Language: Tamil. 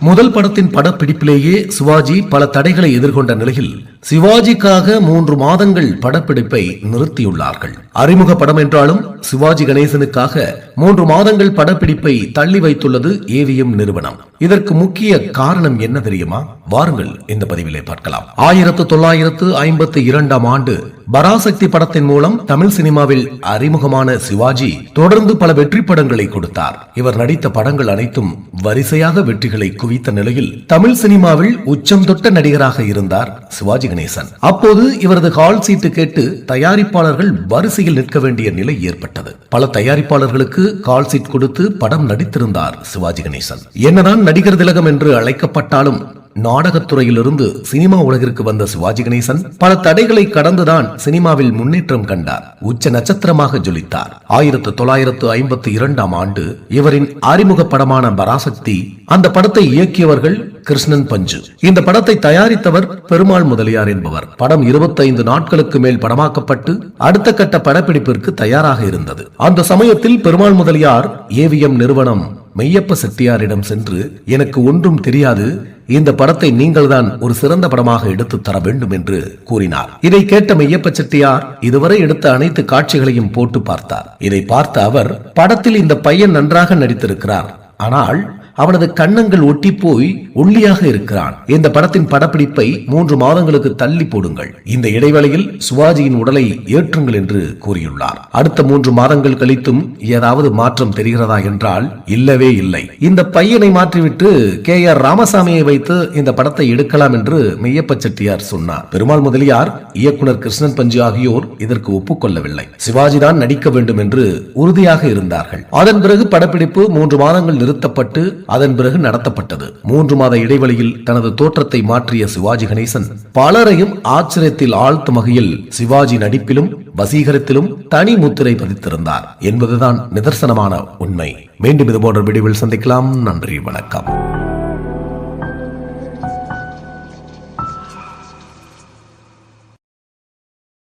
முதல் படத்தின் படப்பிடிப்பிலேயே சிவாஜி பல தடைகளை எதிர்கொண்ட நிலையில் சிவாஜிக்காக மூன்று மாதங்கள் படப்பிடிப்பை நிறுத்தியுள்ளார்கள். அறிமுக படம் என்றாலும் சிவாஜி கணேசனுக்காக மூன்று மாதங்கள் படப்பிடிப்பை தள்ளி வைத்துள்ளது ஏவிஎம் நிறுவனம். இதற்கு முக்கிய காரணம் என்ன தெரியுமா? வாருங்கள் இந்த பதிவிலே பார்க்கலாம். ஆயிரத்து தொள்ளாயிரத்து ஐம்பத்தி இரண்டாம் ஆண்டு பராசக்தி படத்தின் மூலம் தமிழ் சினிமாவில் அறிமுகமான சிவாஜி தொடர்ந்து பல வெற்றி படங்களை கொடுத்தார். இவர் நடித்த படங்கள் அனைத்தும் வரிசையாக வெற்றிகளை குவித்த நிலையில் தமிழ் சினிமாவில் உச்சம் தொட்ட நடிகராக இருந்தார் சிவாஜி கணேசன். அப்போது இவரது ஹால் சீட்டு கேட்டு தயாரிப்பாளர்கள் வரிசையில் நிற்க வேண்டிய நிலை ஏற்பட்டது. பல தயாரிப்பாளர்களுக்கு கால் சீட் கொடுத்து படம் நடித்திருந்தார் சிவாஜி கணேசன். என்னதான் நடிகர் திலகம் என்று அழைக்கப்பட்டாலும் நாடகத்துறையிலிருந்து சினிமா உலகிற்கு வந்த சிவாஜி கணேசன் பல தடைகளை கடந்துதான் சினிமாவில் முன்னேற்றம் கண்டார். உச்ச நட்சத்திரமாக ஜொலித்தார். ஆயிரத்து தொள்ளாயிரத்து ஐம்பத்தி இரண்டாம் ஆண்டு இவரின் அறிமுக படமான பராசக்தி அந்த படத்தை இயக்கியவர்கள் கிருஷ்ணன் பஞ்சு. இந்த படத்தை தயாரித்தவர் பெருமாள் முதலியார் என்பவர். படம் 25 நாட்களுக்கு மேல் படமாக்கப்பட்டு அடுத்த கட்ட படப்பிடிப்பிற்கு தயாராக இருந்தது. அந்த சமயத்தில் பெருமாள் முதலியார் ஏவிஎம் நிறுவனம் மெய்யப்ப செட்டியாரிடம் சென்று எனக்கு ஒன்றும் தெரியாது இந்த படத்தை நீங்கள்தான் ஒரு சிறந்த படமாக எடுத்து தர வேண்டும் என்று கூறினார். இதை கேட்ட மெய்யப்ப செட்டியார் இதுவரை எடுத்த அனைத்து காட்சிகளையும் போட்டு பார்த்தார். இதை பார்த்த அவர் படத்தில் இந்த பையன் நன்றாக நடித்திருக்கிறார். ஆனால் அவனது கண்ணங்கள் ஒட்டி போய் ஒல்லியாக இருக்கிறான். இந்த படத்தின் படப்பிடிப்பை மூன்று மாதங்களுக்கு தள்ளி போடுங்கள். இந்த இடைவேளையில் சிவாஜியின் உடலை ஏற்றுங்கள் என்று கூறியுள்ளார். அடுத்த மூன்று மாதங்கள் கழித்தும் ஏதாவது மாற்றம் தெரிகிறதா என்றால் இல்லவே இல்லை. இந்த பையனை மாற்றிவிட்டு கே ஆர் ராமசாமியை வைத்து இந்த படத்தை எடுக்கலாம் என்று மெய்யப்ப செட்டியார் சொன்னார். பெருமாள் முதலியார் இயக்குனர் கிருஷ்ணன் பஞ்சு ஆகியோர் இதற்கு ஒப்புக்கொள்ளவில்லை. சிவாஜி தான் நடிக்க வேண்டும் என்று உறுதியாக இருந்தார்கள். அதன் பிறகு படப்பிடிப்பு மூன்று மாதங்கள் நிறுத்தப்பட்டு அதன் பிறகு நடத்தப்பட்டது. மூன்று மாத இடைவெளியில் தனது தோற்றத்தை மாற்றிய சிவாஜி கணேசன் பலரையும் ஆச்சரியத்தில் ஆழ்த்தும் வகையில் சிவாஜி நடிப்பிலும் வசீகரத்திலும் தனி முத்திரை பதித்திருந்தார். என்பதுதான் நிதர்சனமான உண்மை. மீண்டும் இது போன்ற விடிவில் சந்திக்கலாம். நன்றி வணக்கம்.